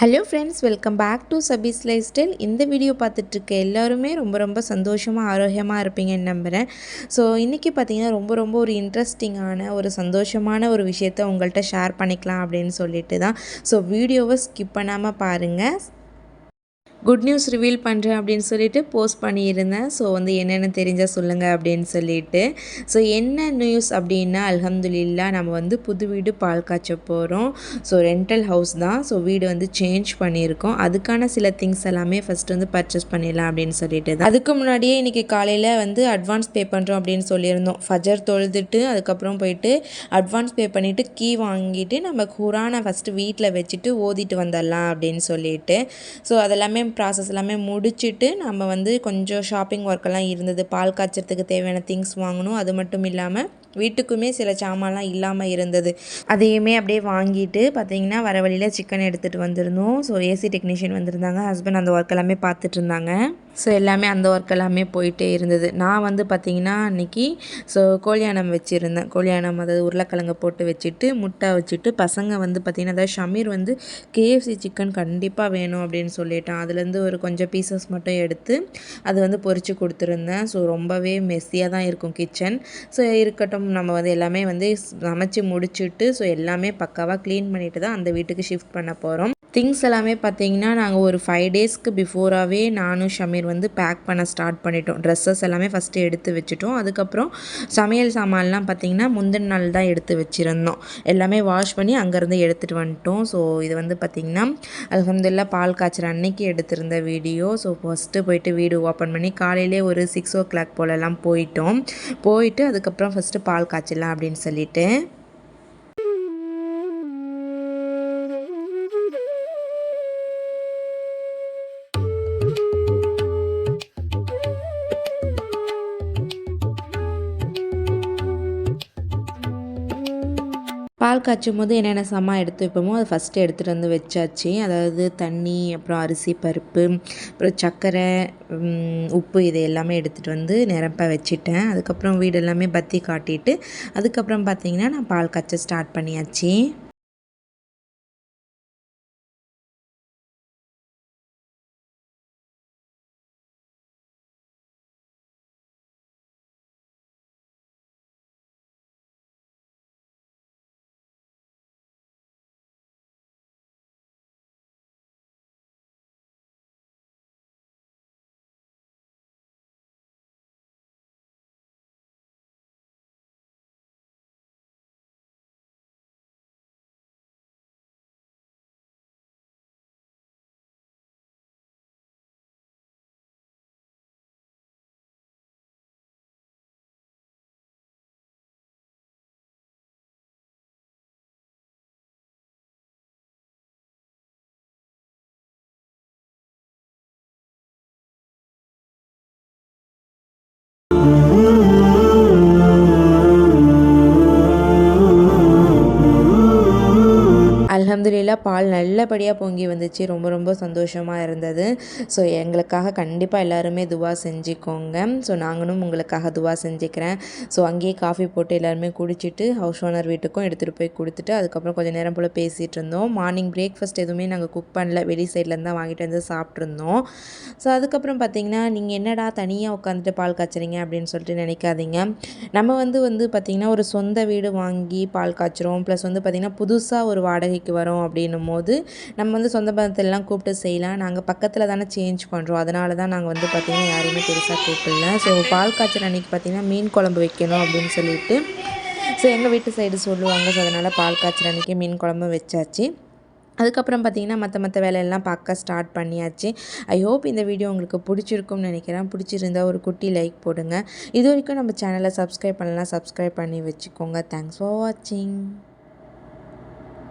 Hello friends welcome back to Sabee's lifestyle இந்த video பார்த்துட்ருக்க எல்லாருமே ரொம்ப ரொம்ப சந்தோஷமாக ஆரோக்கியமாக இருப்பீங்கன்னு நம்புகிறேன் ஸோ இன்றைக்கி பார்த்தீங்கன்னா ரொம்ப ரொம்ப ஒரு இன்ட்ரெஸ்டிங்கான ஒரு சந்தோஷமான ஒரு விஷயத்த உங்கள்கிட்ட ஷேர் பண்ணிக்கலாம் அப்படின்னு சொல்லிட்டு தான் ஸோ வீடியோவை ஸ்கிப் பண்ணாமல் பாருங்கள் குட் நியூஸ் ரிவீல் பண்ணுறேன் அப்படின்னு சொல்லிட்டு போஸ்ட் பண்ணியிருந்தேன். ஸோ வந்து என்னென்ன தெரிஞ்சால் சொல்லுங்கள் அப்படின்னு சொல்லிட்டு. ஸோ என்ன நியூஸ் அப்படின்னா அலமதுல்லா நம்ம வந்து புது வீடு பால் காய்ச்ச போகிறோம் ஸோ ரெண்டல் ஹவுஸ் தான். ஸோ வீடு வந்து சேஞ்ச் பண்ணியிருக்கோம். அதுக்கான சில திங்ஸ் எல்லாமே ஃபஸ்ட்டு வந்து பர்ச்சேஸ் பண்ணிடலாம் அப்படின்னு சொல்லிட்டு தான். அதுக்கு முன்னாடியே இன்றைக்கி காலையில் வந்து அட்வான்ஸ் பே பண்ணுறோம் அப்படின்னு சொல்லியிருந்தோம். ஃபஜர் தொழுதுட்டு அதுக்கப்புறம் போயிட்டு அட்வான்ஸ் பே பண்ணிவிட்டு கீ வாங்கிட்டு நம்ம குரானை ஃபஸ்ட்டு வீட்டில் வச்சுட்டு ஓதிட்டு வந்துடலாம் அப்படின்னு சொல்லிட்டு. ஸோ அதெல்லாமே ப்ராசஸ் எல்லாமே முடிச்சுட்டு நம்ம வந்து கொஞ்சம் ஷாப்பிங் ஒர்க்கெல்லாம் இருந்தது. பால் காய்ச்சறதுக்கு தேவையான திங்ஸ் வாங்கணும். அது மட்டும் இல்லாமல் வீட்டுக்குமே சில சாமான்லாம் இல்லாமல் இருந்தது. அதையுமே அப்படியே வாங்கிட்டு பார்த்தீங்கன்னா வர வழியில் சிக்கன் எடுத்துகிட்டு வந்திருந்தோம். ஸோ ஏசி டெக்னீஷியன் வந்திருந்தாங்க. ஹஸ்பண்ட் அந்த ஒர்க் எல்லாமே பார்த்துட்டு இருந்தாங்க. ஸோ எல்லாமே அந்த ஒர்க் எல்லாமே போயிட்டே இருந்தது. நான் வந்து பார்த்திங்கன்னா அன்றைக்கி ஸோ கோழியானம் வச்சுருந்தேன். கோழியானம் அதாவது உருளைக்கிழங்கு போட்டு வச்சுட்டு முட்டை வச்சுட்டு பசங்க வந்து பார்த்திங்கன்னா அதாவது ஷமீர் வந்து கேஎஃப்சி சிக்கன் கண்டிப்பாக வேணும் அப்படின்னு சொல்லிட்டான். அதுலேருந்து ஒரு கொஞ்சம் பீசஸ் மட்டும் எடுத்து அது வந்து பொறிச்சு கொடுத்துருந்தேன். ஸோ ரொம்பவே மெஸ்ஸியாக தான் இருக்கும் கிச்சன் ஸோ இருக்கட்டும் நம்ம வந்து எல்லாமே வந்து சமைச்சு முடிச்சுட்டு ஸோ எல்லாமே பக்காவாக க்ளீன் பண்ணிட்டு தான் அந்த வீட்டுக்கு ஷிஃப்ட் பண்ண போகிறோம் திங்ஸ் எல்லாமே பார்த்தீங்கன்னா நாங்கள் ஒரு ஃபைவ் டேஸ்க்கு பிஃபோராகவே நானும் ஷமீர் வந்து பேக் பண்ண ஸ்டார்ட் பண்ணிட்டோம். ட்ரெஸ்ஸஸ் எல்லாமே ஃபஸ்ட்டு எடுத்து வச்சுட்டோம். அதுக்கப்புறம் சமையல் சாமான்லாம் பார்த்திங்கன்னா முந்தின நாள் தான் எடுத்து வச்சுருந்தோம். எல்லாமே வாஷ் பண்ணி அங்கேருந்து எடுத்துகிட்டு வந்துட்டோம். ஸோ இது வந்து பார்த்திங்கன்னா அலமதுல்லா பால் காய்ச்சற அன்னைக்கு எடுத்திருந்த வீடியோ ஸோ ஃபஸ்ட்டு போயிட்டு வீடு ஓப்பன் பண்ணி காலையிலே ஒரு சிக்ஸ் ஓ கிளாக் போலலாம் போயிட்டோம். போயிட்டு அதுக்கப்புறம் ஃபஸ்ட்டு பால் காய்ச்சலாம் அப்படின்னு சொல்லிவிட்டு பால் காய்ச்சும் போது என்னென்ன சமா எடுத்து வைப்போமோ அதை ஃபஸ்ட்டு எடுத்துகிட்டு வந்து வச்சாச்சு. அதாவது தண்ணி அப்புறம் அரிசி பருப்பு அப்புறம் சர்க்கரை உப்பு இது எல்லாமே எடுத்துகிட்டு வந்து நிரப்ப வச்சுட்டேன். அதுக்கப்புறம் வீடு எல்லாமே பத்தி காட்டிட்டு அதுக்கப்புறம் பார்த்திங்கன்னா நான் பால் காய்ச்ச ஸ்டார்ட் பண்ணியாச்சு. அலமதுல்லா பால் நல்லபடியாக பொங்கி வந்துச்சு. ரொம்ப ரொம்ப சந்தோஷமாக இருந்தது. ஸோ எங்களுக்காக கண்டிப்பாக எல்லாருமே துவா செஞ்சுக்கோங்க. ஸோ நாங்களும் உங்களுக்காக துவா செஞ்சுக்கிறேன். ஸோ அங்கேயே காஃபி போட்டு எல்லாருமே குடிச்சிட்டு ஹவுஸ் ஓனர் வீட்டுக்கும் எடுத்துகிட்டு போய் கொடுத்துட்டு அதுக்கப்புறம் கொஞ்சம் நேரம் போல் பேசிகிட்டு இருந்தோம். மார்னிங் பிரேக்ஃபாஸ்ட் எதுவுமே நாங்கள் குக் பண்ணல. வெளி சைட்லேருந்து தான் வாங்கிட்டு வந்து சாப்பிட்ருந்தோம் ஸோ அதுக்கப்புறம் பார்த்திங்கன்னா நீங்கள் என்னடா தனியாக உட்காந்துட்டு பால் காய்ச்சுறீங்க அப்படின்னு சொல்லிட்டு நினைக்காதீங்க. நம்ம வந்து வந்து பார்த்திங்கன்னா ஒரு சொந்த வீடு வாங்கி பால் காய்ச்சுறோம். ப்ளஸ் வந்து பார்த்திங்கன்னா புதுசாக ஒரு வாடகைக்கு வரோம் அப்படின்னும் போது நம்ம வந்து சொந்த பந்தத்திலலாம் கூப்பிட்டு செய்யலாம். நாங்கள் பக்கத்தில் தானே சேஞ்ச் பண்ணுறோம் அதனால தான் நாங்கள் வந்து பார்த்திங்கன்னா யாரையுமே பெருசாக கூப்பிடல. ஸோ பால் காய்ச்சல் அன்றைக்கி பார்த்திங்கன்னா மீன் குழம்பு வைக்கணும் அப்படின்னு சொல்லிட்டு. ஸோ எங்கள் வீட்டு சைடு சொல்லுவாங்க. ஸோ அதனால் பால் காய்ச்சல் அன்றைக்கி மீன் குழம்பு வச்சாச்சு. அதுக்கப்புறம் பார்த்திங்கன்னா மற்ற மற்ற வேலையெல்லாம் பார்க்க ஸ்டார்ட் பண்ணியாச்சு. ஐ ஹோப் இந்த வீடியோ உங்களுக்கு பிடிச்சிருக்கும்னு நினைக்கிறேன். பிடிச்சிருந்தா ஒரு குட்டி லைக் போடுங்க. இது வரைக்கும் நம்ம சேனலை சப்ஸ்கிரைப் பண்ணலாம் சப்ஸ்கிரைப் பண்ணி வச்சுக்கோங்க. தேங்க்ஸ் ஃபார் வாட்சிங்